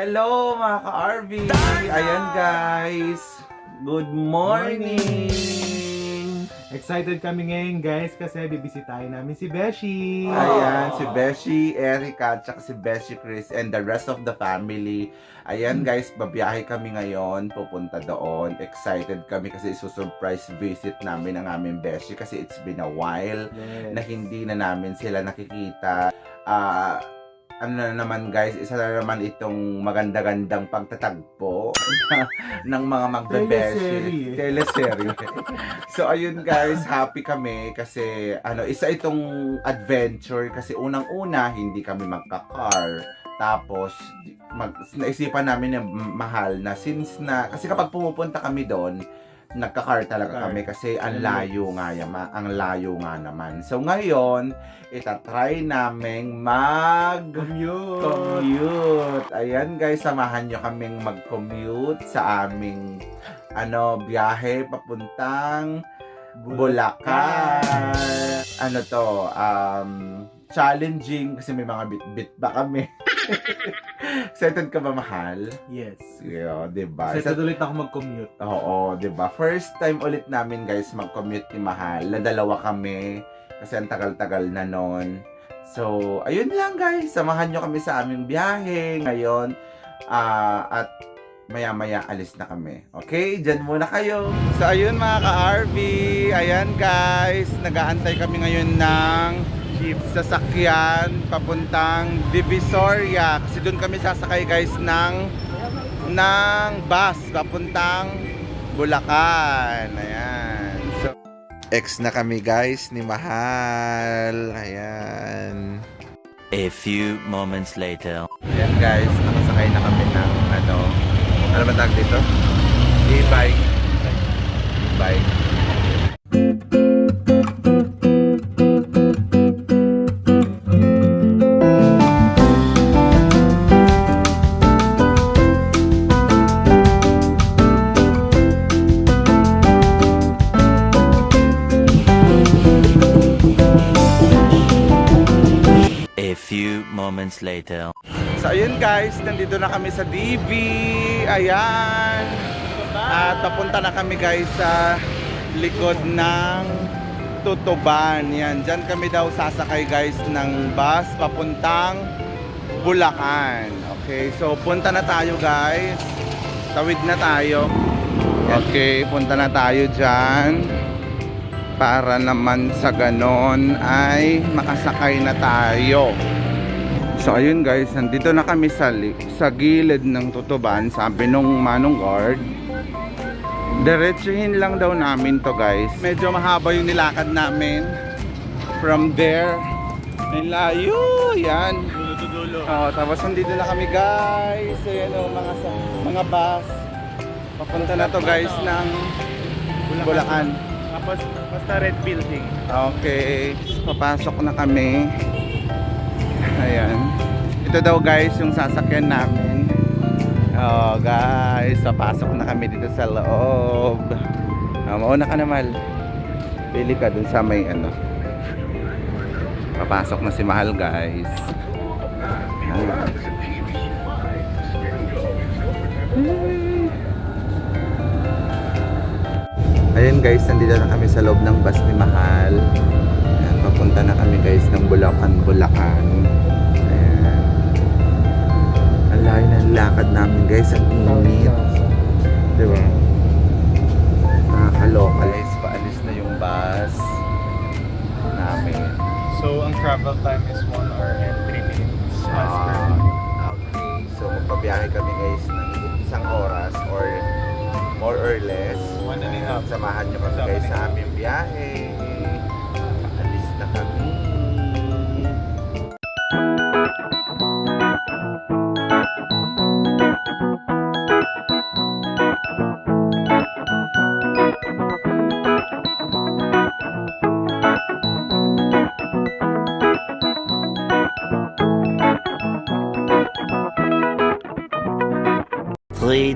Hello mga ka-RV! Ayan guys! Good morning! Excited kami ngayon guys kasi bibisitahin namin si Beshi. Ayan, si Beshi, Erica, at saka si Beshi Chris and the rest of the family. Ayan guys, babiyahe kami ngayon, pupunta doon. Excited kami kasi isusurprise visit namin ang aming Beshi kasi it's been a while Yes. na hindi na namin sila nakikita. Ah, ano na naman guys, isa na naman itong maganda-gandang pagtatagpo ng mga magbebeshi. Teleserye. So ayun guys, happy kami kasi ano, isa itong adventure kasi unang-una hindi kami magka-car. Tapos mag, naisipan namin yung mahal na since na kasi kapag pumupunta kami doon, nagka-car talaga Car. kami kasi ang layo nga yama, ang layo nga naman. So ngayon, itatry naming mag Commute. commute. Ayan guys, samahan nyo kaming mag-commute sa aming ano, biyahe papuntang Bulacan. Ano to, um, challenging kasi may mga bit-bit ba kami. Excited ka ba, mahal? Yes. Yeah, diba? Excited ulit ako mag-commute. Oo, 'di ba? First time ulit namin guys mag-commute ni Mahal. Na dalawa kami kasi ang tagal-tagal na noon. So, ayun lang guys. Samahan nyo kami sa aming biyahe ngayon. Ah, at maya-maya alis na kami. Okay? Diyan muna kayo. So, ayun mga ka-RV. Ayan guys. Nagaantay kami ngayon ng jeep sasakyan papuntang Divisoria. Kasi doon kami sasakay guys ng ng bus papuntang Bulacan. Ayan. So, ex na kami guys ni Mahal. Ayan. A few moments later. Ayan guys, nakasakay na kami ng ano, ano ba tawag dito? E-bike. E-bike. Later. So ayun guys, nandito na kami sa DB. Ayan. At papunta na kami guys sa likod ng Tutuban. Yan, dyan kami daw sasakay guys ng bus papuntang Bulacan. Okay, so punta na tayo guys. Tawid na tayo. Okay, punta na tayo dyan. Para naman sa ganon ay makasakay na tayo. So ayun guys, nandito na kami sa, sa gilid ng tutuban, sabi nung manong guard. Diretsuhin lang daw namin to guys. Medyo mahaba yung nilakad namin. From there, ay layo, yan. Dulo to dulo. Oh, tapos nandito na kami guys. Ayan o, mga, sa- mga bus. Papunta na to guys ng Bulacan. Tapos, basta red building. Okay, papasok na kami. Ayan. Ito daw guys yung sasakyan namin. Oh guys, papasok na kami dito sa loob. Ah, mauna ka naman. Pili ka dun sa may ano. Papasok na si Mahal guys. Ayan. Ayun guys, nandito na kami sa loob ng bus ni Mahal. Papunta na kami guys ng Bulacan, Bulacan. Layo ng lakad namin guys, ang init. Di ba? Nakakaloka guys, paalis na yung bus namin. So, ang travel time is 1 hour and 3 minutes Ah, okay. So magpabiyahe kami guys ng isang oras or more or less. One and a half. Samahan nyo kami guys sa aming biyahe.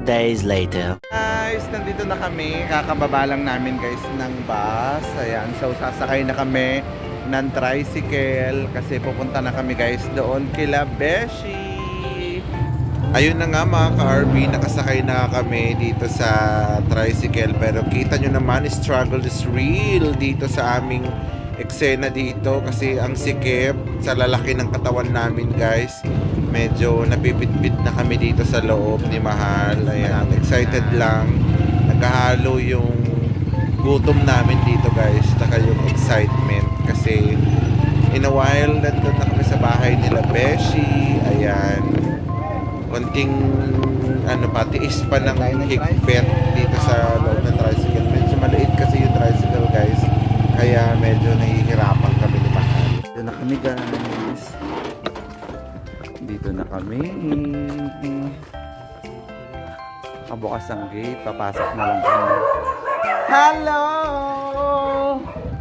Days later. Guys, nandito na kami. Kakababa lang namin guys ng bus. Ayan, so sasakay na kami ng tricycle kasi pupunta na kami guys doon kila Beshi. Ayun na nga mga ka-RV, nakasakay na kami dito sa tricycle. Pero kita nyo naman, struggle is real dito sa aming eksena dito. Kasi ang sikip sa lalaki ng katawan namin guys. Medyo napipitbit na kami dito sa loob ni Mahal. Ayan, excited lang. Nagahalo yung gutom namin dito guys. Tsaka yung excitement. Kasi in a while, nandun na kami sa bahay nila Beshi. Ayan konting ano pa, tiis pa ng higpit dito sa loob ng tricycle. Medyo maliit kasi yung tricycle guys. Kaya medyo nahihirapan kami ni Mahal. Dito na kami guys. Dito na kami. Kabukas ang gate. Papasok na lang kami. Hello!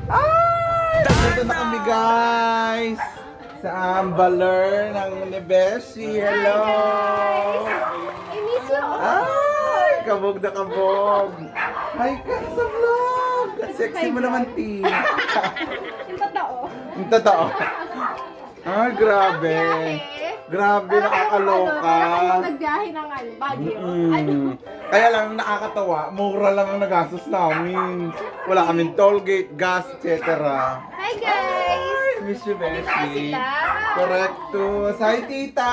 Ay! Dito na kami guys! Sa Ambaler ng Nebeshi. Hello! I miss you all. Ay! Kabog na kabog! Hi ka sa vlog! Sexy mo naman, T. Yung totoo. Yung totoo. Ay, grabe. Grabe, nakakaloka. Ano, nagbiyahe ng ano, Baguio. Mm. Kaya lang nakakatawa, mura lang ang nagastos namin. Wala kaming toll gate, gas, etc. Hi guys! Miss you, Beshi. Correcto. Hi, tita!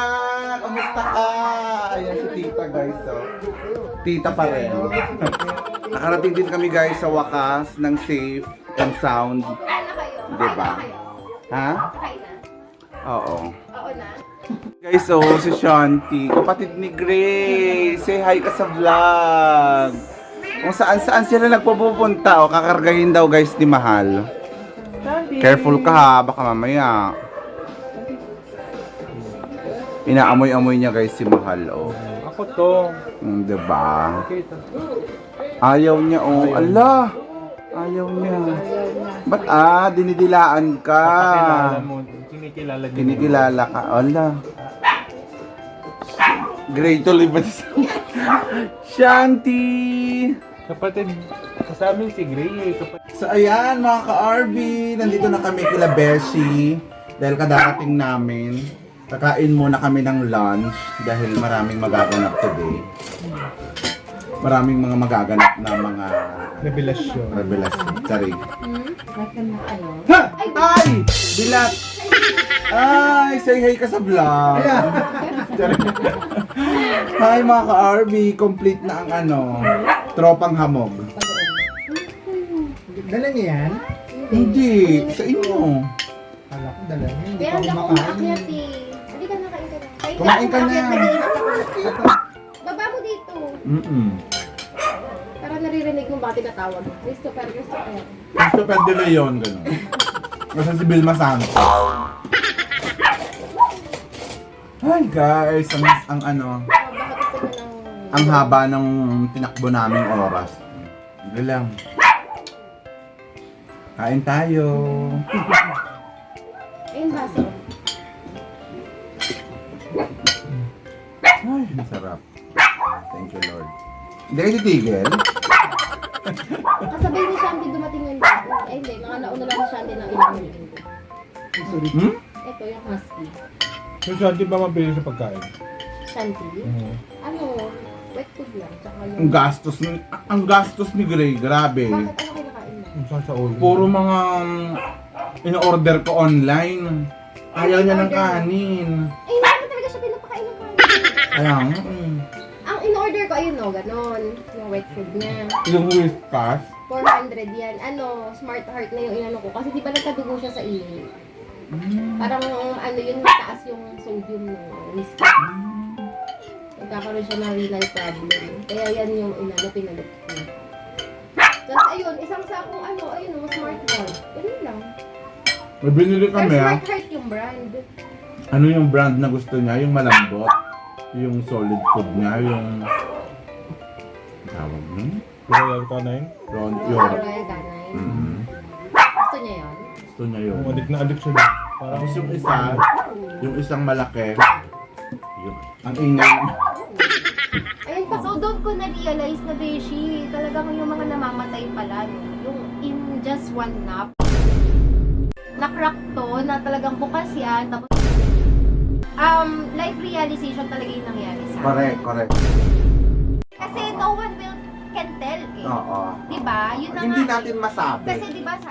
Kamusta ka? Ayan si tita, guys. Oh. Tita pa rin. Nakarating din kami, guys, sa wakas ng safe and sound. Diba? Ha? Oo. Oo na. Guys, oh, si Shanti, kapatid ni Grace. Say hi ka sa vlog. Kung saan saan sila nagpupunta, o kakargahin daw guys ni Mahal. Careful ka ha, baka mamaya. Inaamoy-amoy niya guys si Mahal, oh. Ako to. Mm, diba? Ayaw niya, oh. Ala! Ayaw niya. Ba't ah, dinidilaan ka? Pakilala mo. Kinikilala din. Kinikilala ka. Ala. Great tuloy ba siya? Shanti! Kapatid. Kasama si Gray. Kapatid. So ayan mga ka-RB, nandito na kami kila Beshi dahil kadarating namin. Kakain muna kami ng lunch dahil maraming magaganap today. Maraming mga magaganap na mga Revelasyon. revelasyon. Sorry. Hmm? Ha! Ay! Bilat! Ay! Say hi ka sa vlog! Hi mga ka-RB, complete na ang ano, tropang hamog. Dala niya yan? Hindi, sa inyo. Kala ko dala niya. Hindi pa hindi ako umakyat eh. Kumain ka na. Baba mo dito. Mm-mm. Para naririnig mo bakit tinatawag. Christopher, Christopher. Christopher De Leon, gano'n. Kasi si Vilma Santos. Hi guys, ang, ang ano, ang haba ng tinakbo naming oras. Hindi lang. Kain tayo. Ayun, baso. Ay, masarap. Thank you, Lord. Hindi kayo titigil? Kasabay ni Shanti dumating yung dito. Ay, hindi. Mga nauna lang ni Shanti ng ilang minuto. Hmm? Ito yung husky. So, di ba mabili sa pagkain? Shanti? Oo. Ano? Wet food lang. Tsaka yung... Ang gastos ni, ang gastos ni Gray, grabe. Bakit ano kinakain mo? Sa ulo. Puro mga um, in-order ko online. Ayaw niya ng kanin. Eh, Nga, mm. Ang in-order ko, ayun no, ganon. Yung wet food niya. Yung whiskas. 400 yan. Ano, smart heart na yung inano ko. Kasi di ba nagkadugo siya sa init? Parang ano yun, mataas yung sodium ng whiskey. Nagkakaroon siya ng renal problem. Kaya yan yung inano, pinalot ko. Tapos ayun, isang sakong ano, ayun oh, smart heart. Ganun lang. May binili Pero kami ah. smart heart yung brand. Ano yung brand na gusto niya? Yung malambot. Yung solid food niya. Yung... Tawag nun? Royal yun. Ron, Yung yun. Royal Canine. Mm. Gusto niya yun? Gusto niya yun. Addict na addict siya doon. Parang Tapos yung isa, yung isang malaki. Yun. Ang ingay. Ayun pa, so doon ko na-realize na Beshi, talagang yung mga namamatay pala, yung in just one nap, na-crack to, na talagang bukas yan, tapos um, life realization talaga yung nangyari sa akin. Correct, correct. Kasi no one will can tell eh. Oo. Diba? Yun na Hindi nga. natin eh. masabi. Kasi diba sa...